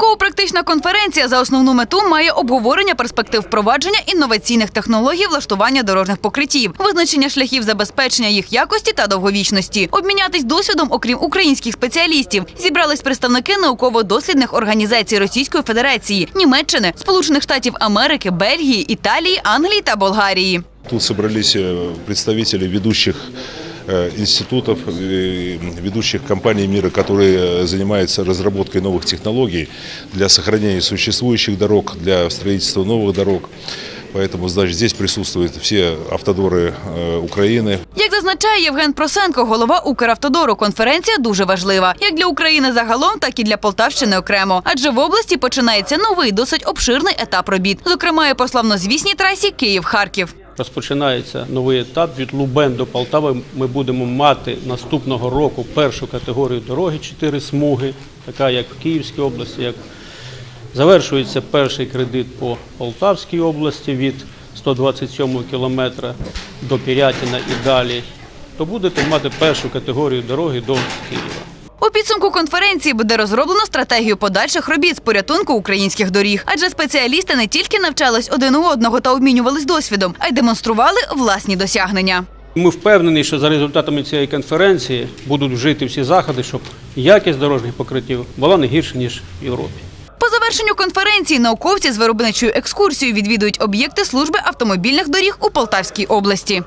Науково-практична конференція за основну мету має обговорення перспектив впровадження інноваційних технологій влаштування дорожніх покриттів, визначення шляхів забезпечення їх якості та довговічності, обмінятись досвідом, окрім українських спеціалістів. Зібрались представники науково-дослідних організацій Російської Федерації, Німеччини, Сполучених Штатів Америки, Бельгії, Італії, Англії та Болгарії. Тут собрались э, представители ведущих э, институтов, э, ведущих компаний мира, которые э, занимаются разработкой новых технологий для сохранения существующих дорог, для строительства новых дорог. Поэтому значит, здесь присутствуют все автодоры э, Украины, Як зазначає Євген Просенко, голова Укравтодору, конференція дуже важлива як для України загалом, так і для Полтавщини окремо. Адже в області починається новий, досить обширний етап робіт, зокрема і по славнозвісній трасі Київ-Харків. Розпочинається новий етап від Лубен до Полтави. Ми будемо мати наступного року першу категорію дороги, чотири смуги, така як в Київській області, як завершується перший кредит по Полтавській області від 127 кілометра до Пірятіна і далі. То будете мати першу категорію дороги до Києва. У підсумку конференції буде розроблено стратегію подальших робіт з порятунку українських доріг. Адже спеціалісти не тільки навчались один у одного та обмінювались досвідом, а й демонстрували власні досягнення. Ми впевнені, що за результатами цієї конференції будуть вжити всі заходи, щоб якість дорожніх покриттів була не гірша, ніж в Європі. По завершенню конференції науковці з виробничою екскурсією відвідують об'єкти служби автомобільних доріг у Полтавській області.